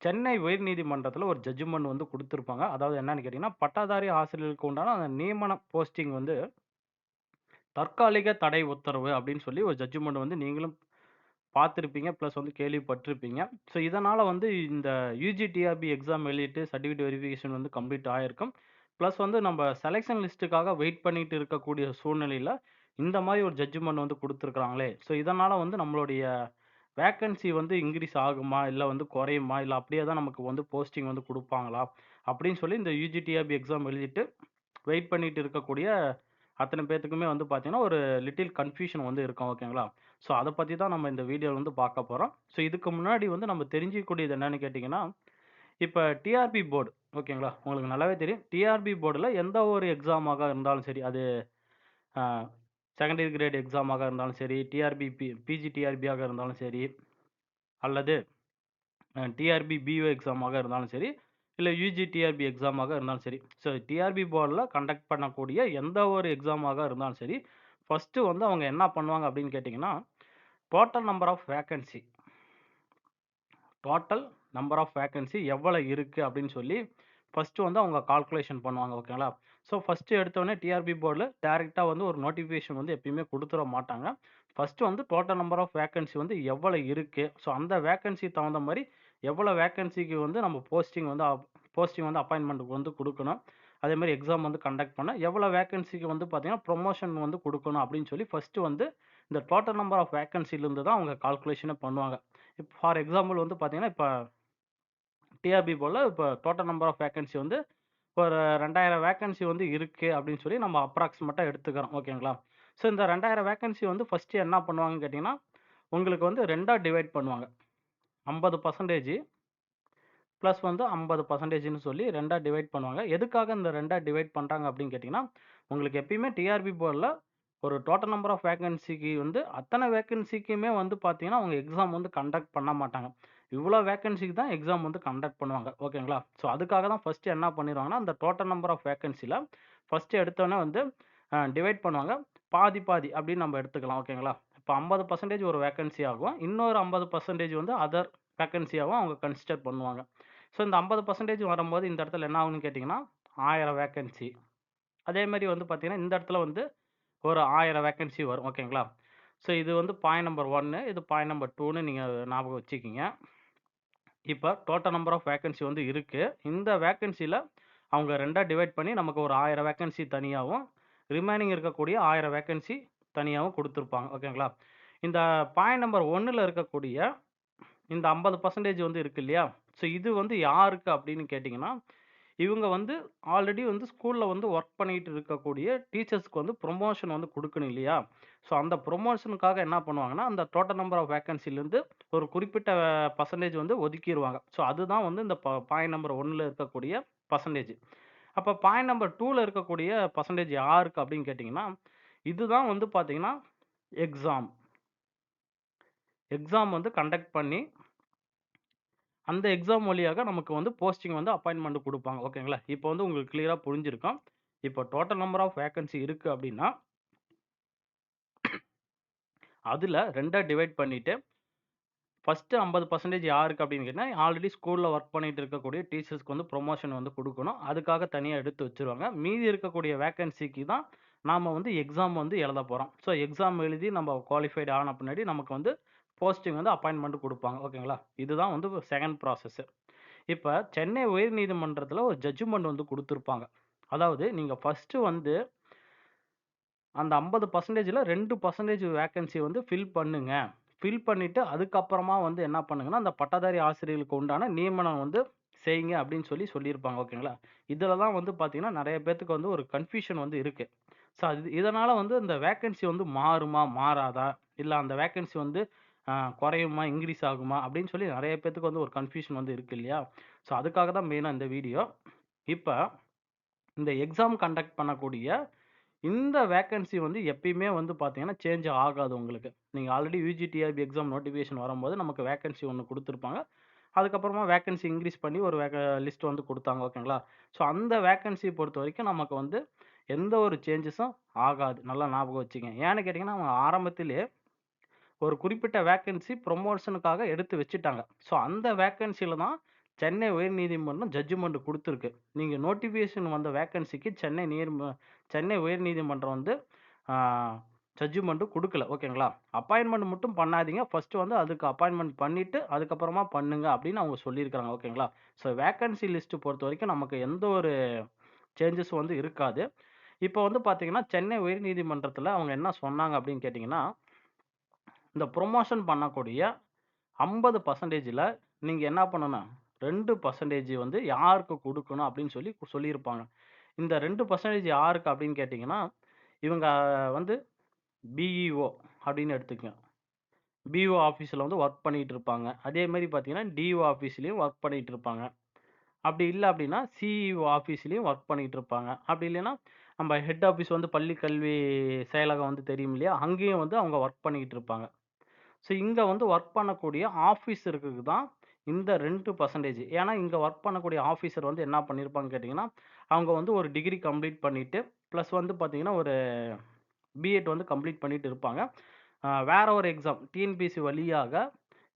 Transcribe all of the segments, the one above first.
சென்னை உயர்நீதிமன்றத்தில் ஒரு ஜட்ஜ்மெண்ட் வந்து குடுத்திருப்பாங்க. அதாவது என்னன்னு கேட்டீங்கன்னா, பட்டதாரி ஆசிரியர்களுக்கு உண்டான அந்த நியமன போஸ்டிங் வந்து தற்காலிக தடை உத்தரவு அப்படின்னு சொல்லி ஒரு ஜட்ஜ்மெண்ட் வந்து நீங்களும் பார்த்துருப்பீங்க பிளஸ் வந்து கேள்விப்பட்டிருப்பீங்க. ஸோ இதனால வந்து இந்த யூஜிடிஆர்பி எக்ஸாம் எழுதிட்டு சர்டிஃபிகேட் வெரிஃபிகேஷன் வந்து கம்ப்ளீட் ஆயிருக்கும். பிளஸ் வந்து நம்ம செலக்ஷன் லிஸ்ட்டுக்காக வெயிட் பண்ணிட்டு இருக்கக்கூடிய சூழ்நிலையில, இந்த மாரி ஒரு ஜட்ஜ்மெண்ட் வந்து குடுத்துருக்காங்களே! ஸோ இதனால வந்து நம்மளுடைய வேக்கன்சி வந்து இன்க்ரீஸ் ஆகுமா? இல்லை வந்து குறையுமா? இல்லை அப்படியே தான் நமக்கு வந்து போஸ்டிங் வந்து கொடுப்பாங்களா அப்படின்னு சொல்லி இந்த யுஜி, டிஆர்பி எக்ஸாம் எழுதிட்டு வெயிட் பண்ணிட்டு இருக்கக்கூடிய அத்தனை பேர்த்துக்குமே வந்து பார்த்தீங்கன்னா, ஒரு லிட்டில் கன்ஃப்யூஷன் வந்து இருக்கும். ஓகேங்களா? ஸோ அதை பற்றி தான் நம்ம இந்த வீடியோவில் வந்து பார்க்க போகிறோம் ஸோ இதுக்கு முன்னாடி வந்து நம்ம தெரிஞ்சுக்கக்கூடியது என்னன்னு கேட்டிங்கன்னா இப்போ டிஆர்பி போர்டு ஓகேங்களா? உங்களுக்கு நல்லாவே தெரியும். டிஆர்பி போர்டில் எந்த ஒரு எக்ஸாமாக இருந்தாலும் சரி, அது செகண்டரி கிரேட் எக்ஸாமாக இருந்தாலும் சரி, டிஆர்பி பி பிஜி டிஆர்பியாக இருந்தாலும் சரி, அல்லது டிஆர்பி பிஓ எக்ஸாமாக இருந்தாலும் சரி, இல்லை யூஜி டிஆர்பி எக்ஸாமாக இருந்தாலும் சரி. ஸோ டிஆர்பி போர்டில் கண்டக்ட் பண்ணக்கூடிய எந்த ஒரு எக்ஸாமாக இருந்தாலும் சரி, ஃபஸ்ட்டு வந்து அவங்க என்ன பண்ணுவாங்க அப்படின்னு கேட்டிங்கன்னா total number of vacancy total number of vacancy எவ்வளோ இருக்குது அப்படின்னு சொல்லி, ஃபர்ஸ்ட்டு வந்து அவங்க கால்குலேஷன் பண்ணுவாங்க. ஓகேங்களா? ஸோ ஃபர்ஸ்ட்டு எடுத்தோடனே டிஆர்பி போர்டில் டேரெக்டாக வந்து ஒரு நோட்டிஃபிகேஷன் வந்து எப்பயுமே கொடுத்துட மாட்டாங்க. ஃபஸ்ட்டு வந்து டோட்டல் நம்பர் ஆஃப் வேக்கன்சி வந்து எவ்வளோ இருக்குது ஸோ அந்த வேக்கன்சிக்கு தகுந்த மாதிரி எவ்வளோ வேக்கன்சிக்கு வந்து நம்ம போஸ்டிங் வந்து போஸ்டிங் வந்து அப்பாயின்மெண்ட்டுக்கு வந்து கொடுக்கணும் அதேமாதிரி எக்ஸாம் வந்து கண்டக்ட் பண்ண எவ்வளோ வேக்கன்சிக்கு வந்து பார்த்தீங்கன்னா, ப்ரொமோஷன் வந்து கொடுக்கணும் அப்படின்னு சொல்லி ஃபர்ஸ்ட்டு வந்து இந்த டோட்டல் நம்பர் ஆஃப் வேக்கன்சிலேருந்து தான் அவங்க கால்குலேஷனே பண்ணுவாங்க. இப்போ ஃபார் எக்ஸாம்பிள் வந்து பார்த்தீங்கன்னா, இப்போ டிஆர்பி போல் இப்போ டோட்டல் நம்பர் ஆஃப் வேக்கன்சி வந்து இப்போ ரெண்டாயிரம் வேக்கன்சி வந்து இருக்குது அப்படின்னு சொல்லி நம்ம அப்ராக்சிமேட்டாக எடுத்துக்கிறோம். ஓகேங்களா? ஸோ இந்த 2000 வேக்கன்சி வந்து ஃபர்ஸ்ட்டு என்ன பண்ணுவாங்கன்னு கேட்டிங்கன்னா உங்களுக்கு வந்து ரெண்டாக டிவைட் பண்ணுவாங்க. ஐம்பது பர்சன்டேஜ் ப்ளஸ் வந்து ஐம்பது பர்சன்டேஜ்னு சொல்லி ரெண்டாக டிவைட் பண்ணுவாங்க. எதுக்காக இந்த ரெண்டாக டிவைட் பண்ணுறாங்க அப்படின்னு கேட்டிங்கன்னா உங்களுக்கு எப்பயுமே டிஆர்பி போர்டுல ஒரு டோட்டல் நம்பர் ஆஃப் வேக்கன்சிக்கு வந்து அத்தனை வேக்கன்சிக்குமே வந்து பார்த்தீங்கன்னா, அவங்க எக்ஸாம் வந்து கண்டக்ட் பண்ண மாட்டாங்க. இவ்வளோ வேகன்சிக்கு தான் எக்ஸாம் வந்து கண்டக்ட் பண்ணுவாங்க. ஓகேங்களா? ஸோ அதுக்காக தான் ஃபர்ஸ்ட்டு என்ன பண்ணிடுவாங்கன்னா அந்த டோட்டல் நம்பர் ஆஃப் வேகன்சியில் ஃபஸ்ட்டு எடுத்தோன்னே வந்து டிவைட் பண்ணுவாங்க. பாதி, பாதி அப்படின்னு நம்ம எடுத்துக்கலாம். ஓகேங்களா? இப்போ ஐம்பது பர்சன்டேஜ் ஒரு வேக்கன்சி ஆகும். இன்னொரு 50% வந்து அதர் வேக்கன்சியாகவும் அவங்க கன்சிடர் பண்ணுவாங்க. ஸோ இந்த 50% வரும்போது இந்த இடத்துல என்ன ஆகும்னு கேட்டிங்கன்னா ஆயிரம் வேக்கன்சி. அதேமாதிரி வந்து பார்த்தீங்கன்னா, இந்த இடத்துல வந்து ஒரு ஆயிரம் வேக்கன்சி வரும். ஓகேங்களா? ஸோ இது வந்து பாயிண்ட் நம்பர் ஒன்று இது பாயிண்ட் நம்பர் டூன்னு நீங்கள் ஞாபகம் வச்சுக்கிங்க இப்போ டோட்டல் நம்பர் ஆஃப் வேக்கன்சி வந்து இருக்குது இந்த வேக்கன்சியில் அவங்க ரெண்டாக டிவைட் பண்ணி நமக்கு ஒரு ஆயிரம் வேக்கன்சி தனியாகவும் ரிமைனிங் இருக்கக்கூடிய ஆயிரம் வேக்கன்சி தனியாகவும் கொடுத்துருப்பாங்க ஓகேங்களா? இந்த பாயிண்ட் நம்பர் ஒன்றில் இருக்கக்கூடிய இந்த 50% வந்து இருக்கு இல்லையா? ஸோ இது வந்து யாருக்கு அப்படின்னு கேட்டிங்கன்னா இவங்க வந்து ஆல்ரெடி வந்து ஸ்கூலில் வந்து ஒர்க் பண்ணிகிட்டு இருக்கக்கூடிய டீச்சர்ஸ்க்கு வந்து ப்ரொமோஷன் வந்து கொடுக்கணும் இல்லையா? ஸோ அந்த ப்ரொமோஷனுக்காக என்ன பண்ணுவாங்கன்னா, அந்த டோட்டல் நம்பர் ஆஃப் வேக்கன்சிலேருந்து ஒரு குறிப்பிட்ட பர்சன்டேஜ் வந்து ஒதுக்கிடுவாங்க ஸோ அதுதான் வந்து இந்த ப பாயிண்ட் நம்பர் ஒன்னில் இருக்கக்கூடிய பர்சன்டேஜ் அப்போ பாயிண்ட் நம்பர் டூவில் இருக்கக்கூடிய பர்சன்டேஜ் யாருக்கு அப்படின்னு கேட்டிங்கன்னா இதுதான் வந்து பார்த்தீங்கன்னா, எக்ஸாம். எக்ஸாம் வந்து கண்டக்ட் பண்ணி அந்த எக்ஸாம் வழியாக நமக்கு வந்து போஸ்டிங் வந்து அப்பாயின்மெண்ட் கொடுப்பாங்க ஓகேங்களா? இப்போ வந்து உங்களுக்கு கிளியராக புரிஞ்சிருக்கும். இப்போ டோட்டல் நம்பர் ஆஃப் வேக்கன்சி இருக்குது அப்படின்னா அதில் ரெண்டாக டிவைட் பண்ணிவிட்டு ஃபர்ஸ்ட்டு 50% யாருக்கு அப்படின்னு கேட்டால் ஆல்ரெடி ஸ்கூலில் ஒர்க் பண்ணிட்டு இருக்கக்கூடிய டீச்சர்ஸ்க்கு வந்து ப்ரொமோஷன் வந்து கொடுக்கணும் அதுக்காக தனியாக எடுத்து வச்சுருவாங்க. மீதி இருக்கக்கூடிய வேக்கன்சிக்கு தான் நாம் வந்து எக்ஸாம் வந்து எழுத போகிறோம் ஸோ எக்ஸாம் எழுதி நம்ம குவாலிஃபைட் ஆன பின்னாடி நமக்கு வந்து போஸ்டிங் வந்து அப்பாயின்மெண்ட் கொடுப்பாங்க ஓகேங்களா? இதுதான் வந்து செகண்ட் ப்ராசஸ். இப்போ சென்னை உயர்நீதிமன்றத்தில் ஒரு ஜட்ஜ்மெண்ட் வந்து கொடுத்துருப்பாங்க அதாவது நீங்கள் ஃபர்ஸ்ட்டு வந்து அந்த ஐம்பது பர்சன்டேஜில் ரெண்டு பர்சன்டேஜ் வேக்கன்சி வந்து ஃபில் பண்ணுங்க. ஃபில் பண்ணிவிட்டு அதுக்கப்புறமா வந்து என்ன பண்ணுங்கன்னா, அந்த பட்டதாரி ஆசிரியர்களுக்கு உண்டான நியமனம் வந்து செய்யுங்க அப்படின்னு சொல்லி சொல்லியிருப்பாங்க. ஓகேங்களா? இதில் தான் வந்து பார்த்தீங்கன்னா, நிறைய பேத்துக்கு வந்து ஒரு கன்ஃப்யூஷன் வந்து இருக்குது ஸோ அது இதனால் வந்து இந்த வேக்கன்சி வந்து மாறுமா? மாறாதா? இல்லை அந்த வேக்கன்சி வந்து குறையுமா? இன்க்ரீஸ் ஆகுமா? அப்படின்னு சொல்லி நெறைய பேத்துக்கு வந்து ஒரு கன்ஃப்யூஷன் வந்து இருக்கு இல்லையா? ஸோ அதுக்காக தான் மெயினா இந்த வீடியோ. இப்ப இந்த எக்ஸாம் கண்டக்ட் பண்ணக்கூடிய இந்த வேக்கன்சி வந்து எப்பயுமே வந்து பார்த்தீங்கன்னா, சேஞ்ச் ஆகாது உங்களுக்கு. நீங்க already UG, TRB exam notification வரும்போது நமக்கு வேக்கன்சி ஒண்ணு குடுத்துருப்பாங்க. அதுக்கப்புறமா வேக்கன்சி இன்க்ரீஸ் பண்ணி ஒரு வேக லிஸ்ட் வந்து குடுத்தாங்க ஓகேங்களா? ஸோ அந்த வேக்கன்சிய பொறுத்தவரைக்கும் நமக்கு வந்து எந்த ஒரு சேஞ்சஸும் ஆகாது. நல்லா ஞாபகம் வச்சுக்கங்க. ஏன்னு கேட்டீங்கன்னா, அவங்க ஆரம்பத்திலே ஒரு குறிப்பிட்ட வேக்கன்சி ப்ரொமோஷனுக்காக எடுத்து வச்சுட்டாங்க. ஸோ அந்த வேக்கன்சியில் தான் சென்னை உயர்நீதிமன்றம் ஜட்ஜ்மெண்ட் கொடுத்துருக்கு நீங்கள் நோட்டிஃபிகேஷன் வந்த வேக்கன்சிக்கு சென்னை நீர் சென்னை உயர்நீதிமன்றம் வந்து ஜட்ஜ்மெண்ட்டு கொடுக்கல ஓகேங்களா? அப்பாயின்மெண்ட் மட்டும் பண்ணாதீங்க. ஃபஸ்ட்டு வந்து அதுக்கு அப்பாயின்மெண்ட் பண்ணிவிட்டு அதுக்கப்புறமா பண்ணுங்க அப்படின்னு அவங்க சொல்லியிருக்காங்க. ஓகேங்களா? ஸோ வேக்கன்சி லிஸ்ட்டு பொறுத்த வரைக்கும் நமக்கு எந்த ஒரு சேஞ்சஸும் வந்து இருக்காது. இப்போ வந்து பார்த்தீங்கன்னா, சென்னை உயர்நீதிமன்றத்தில் அவங்க என்ன சொன்னாங்க அப்படின்னு கேட்டிங்கன்னா இந்த ப்ரொமோஷன் பண்ணக்கூடிய ஐம்பது பர்சன்டேஜில் நீங்கள் என்ன பண்ணணும்? ரெண்டு பர்சன்டேஜ் வந்து யாருக்கு கொடுக்கணும் அப்படின்னு சொல்லி சொல்லியிருப்பாங்க. இந்த ரெண்டு பர்சன்டேஜ் யாருக்கு அப்படின்னு கேட்டிங்கன்னா இவங்க வந்து பிஇஓ அப்படின்னு எடுத்துக்கோங்க பிஓ ஆஃபீஸில் வந்து ஒர்க் பண்ணிகிட்டு இருப்பாங்க. அதே மாதிரி பார்த்தீங்கன்னா, டிஓ ஆஃபீஸ்லேயும் ஒர்க் பண்ணிகிட்டு இருப்பாங்க. அப்படி இல்லை அப்படின்னா, சிஇஓ ஆஃபீஸ்லேயும் ஒர்க் பண்ணிகிட்டு இருப்பாங்க. அப்படி இல்லைன்னா, நம்ம ஹெட் ஆஃபீஸ் வந்து பள்ளி கல்வி செயலகம் வந்து தெரியும் இல்லையா? அங்கேயும் வந்து அவங்க ஒர்க் பண்ணிக்கிட்டு இருப்பாங்க. ஸோ இங்கே வந்து ஒர்க் பண்ணக்கூடிய ஆஃபீஸருக்கு தான் இந்த ரெண்டு பர்சன்டேஜ் ஏன்னா, இங்கே ஒர்க் பண்ணக்கூடிய ஆஃபீஸர் வந்து என்ன பண்ணியிருப்பாங்கன்னு கேட்டிங்கன்னா அவங்க வந்து ஒரு டிகிரி கம்ப்ளீட் பண்ணிவிட்டு ப்ளஸ் வந்து பார்த்தீங்கன்னா, ஒரு பிஎட் வந்து கம்ப்ளீட் பண்ணிட்டு இருப்பாங்க. வேறு ஒரு எக்ஸாம் டிஎன்பிஎஸ்சி வழியாக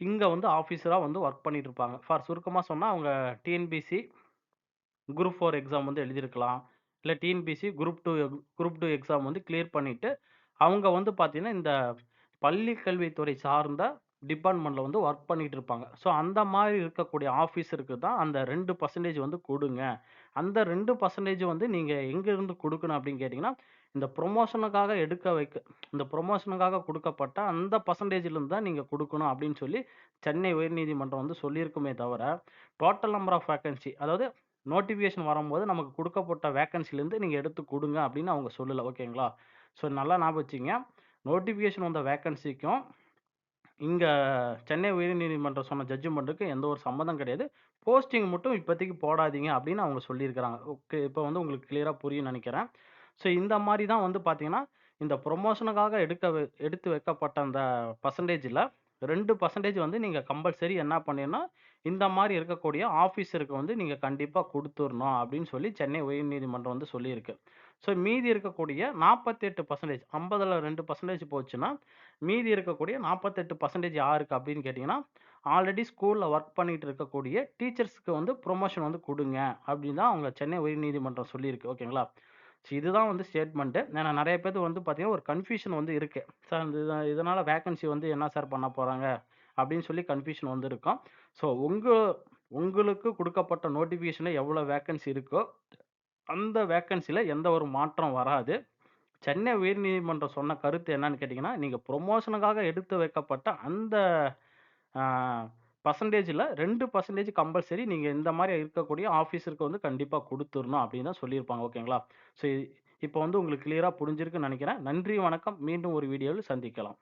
இங்கே வந்து ஆஃபீஸராக வந்து ஒர்க் பண்ணிட்டு இருப்பாங்க. ஃபார் சுருக்கமாக சொன்னால் அவங்க டிஎன்பிஎஸ்சி குரூப் ஃபோர் எக்ஸாம் வந்து எழுதியிருக்கலாம். இல்லை TNPSC group two group two exam வந்து கிளியர் பண்ணிவிட்டு அவங்க வந்து பார்த்திங்கன்னா இந்த பள்ளி கல்வித்துறை சார்ந்த டிபார்ட்மெண்ட்டில் வந்து ஒர்க் பண்ணிகிட்டு இருப்பாங்க. ஸோ அந்த மாதிரி இருக்கக்கூடிய ஆஃபீஸருக்கு தான் அந்த ரெண்டு பர்சன்டேஜ் வந்து கொடுங்க அந்த ரெண்டு பர்சன்டேஜ் வந்து நீங்கள் எங்கேருந்து கொடுக்கணும் அப்படின்னு கேட்டிங்கன்னா இந்த ப்ரொமோஷனுக்காக எடுக்க வைக்க இந்த ப்ரொமோஷனுக்காக கொடுக்கப்பட்ட அந்த பர்சன்டேஜ்லேருந்து தான் நீங்கள் கொடுக்கணும் அப்படின்னு சொல்லி சென்னை உயர்நீதிமன்றம் வந்து சொல்லியிருக்குமே தவிர, டோட்டல் நம்பர் ஆஃப் வேக்கன்சி அதாவது நோட்டிஃபிகேஷன் வரும்போது நமக்கு கொடுக்கப்பட்ட வேக்கன்சிலேருந்து நீங்கள் எடுத்து கொடுங்க அப்படின்னு அவங்க சொல்லலை ஓகேங்களா? ஸோ நல்லா ஞாபகம் வச்சுக்கங்க. நோட்டிஃபிகேஷன் வந்த வேக்கன்சிக்கும் இங்கே சென்னை உயர்நீதிமன்றம் சொன்ன ஜட்ஜ்மெண்ட்டுக்கு எந்த ஒரு சம்மந்தம் கிடையாது. போஸ்டிங் மட்டும் இப்போதைக்கு போடாதீங்க அப்படின்னு அவங்க சொல்லியிருக்கிறாங்க. ஓகே. இப்போ வந்து உங்களுக்கு கிளியராக புரியும்னு நினைக்கிறேன் ஸோ இந்த மாதிரி தான் வந்து பார்த்தீங்கன்னா, இந்த ப்ரொமோஷனுக்காக எடுக்க எடுத்து வைக்கப்பட்ட அந்த பர்சன்டேஜில் ரெண்டு பர்சன்டேஜ் வந்து நீங்கள் கம்பல்சரி என்ன பண்ணிறணும், இந்த மாதிரி இருக்கக்கூடிய ஆஃபீஸருக்கு வந்து நீங்கள் கண்டிப்பாக கொடுத்துடணும் அப்படின்னு சொல்லி சென்னை உயர்நீதிமன்றம் வந்து சொல்லியிருக்கு. ஸோ மீதி இருக்கக்கூடிய 48% 50ல 2% போச்சுன்னா, மீதி இருக்கக்கூடிய 48% யாருக்கு அப்படின்னு கேட்டிங்கன்னா ஆல்ரெடி ஸ்கூலில் ஒர்க் பண்ணிட்டு இருக்கக்கூடிய டீச்சர்ஸ்க்கு வந்து ப்ரொமோஷன் வந்து கொடுங்க அப்படின்னு தான் அவங்க சென்னை உயர்நீதிமன்றம் சொல்லியிருக்கு. ஓகேங்களா? ஸோ இதுதான் வந்து ஸ்டேட்மெண்ட்டு ஏன்னா நிறைய பேர் வந்து பார்த்தீங்கன்னா, ஒரு கன்ஃப்யூஷன் வந்து இருக்குது சார் இந்த இதனால் வேக்கன்சி வந்து என்ன சார் பண்ண போகிறாங்க அப்படின்னு சொல்லி கன்ஃப்யூஷன் வந்து இருக்கும். ஸோ உங்கள் உங்களுக்கு கொடுக்கப்பட்ட நோட்டிஃபிகேஷன்ல எவ்வளோ வேக்கன்சி இருக்கோ, அந்த வேக்கன்சியில் எந்த ஒரு மாற்றம் வராது. சென்னை உயர்நீதிமன்றம் சொன்ன கருத்து என்னன்னு கேட்டிங்கன்னா நீங்கள் ப்ரொமோஷனுக்காக எடுத்து வைக்கப்பட்ட அந்த பர்சன்டேஜில் ரெண்டு பர்சன்டேஜ் கம்பல்சரி நீங்கள் இந்த மாதிரி இருக்கக்கூடிய ஆஃபீஸருக்கு வந்து கண்டிப்பாக கொடுத்துடணும் அப்படின்னு தான் சொல்லியிருப்பாங்க. ஓகேங்களா? ஸோ இப்போ வந்து உங்களுக்கு கிளியராக புரிஞ்சிருக்குன்னு நினைக்கிறேன் நன்றி, வணக்கம். மீண்டும் ஒரு வீடியோவில் சந்திக்கலாம்.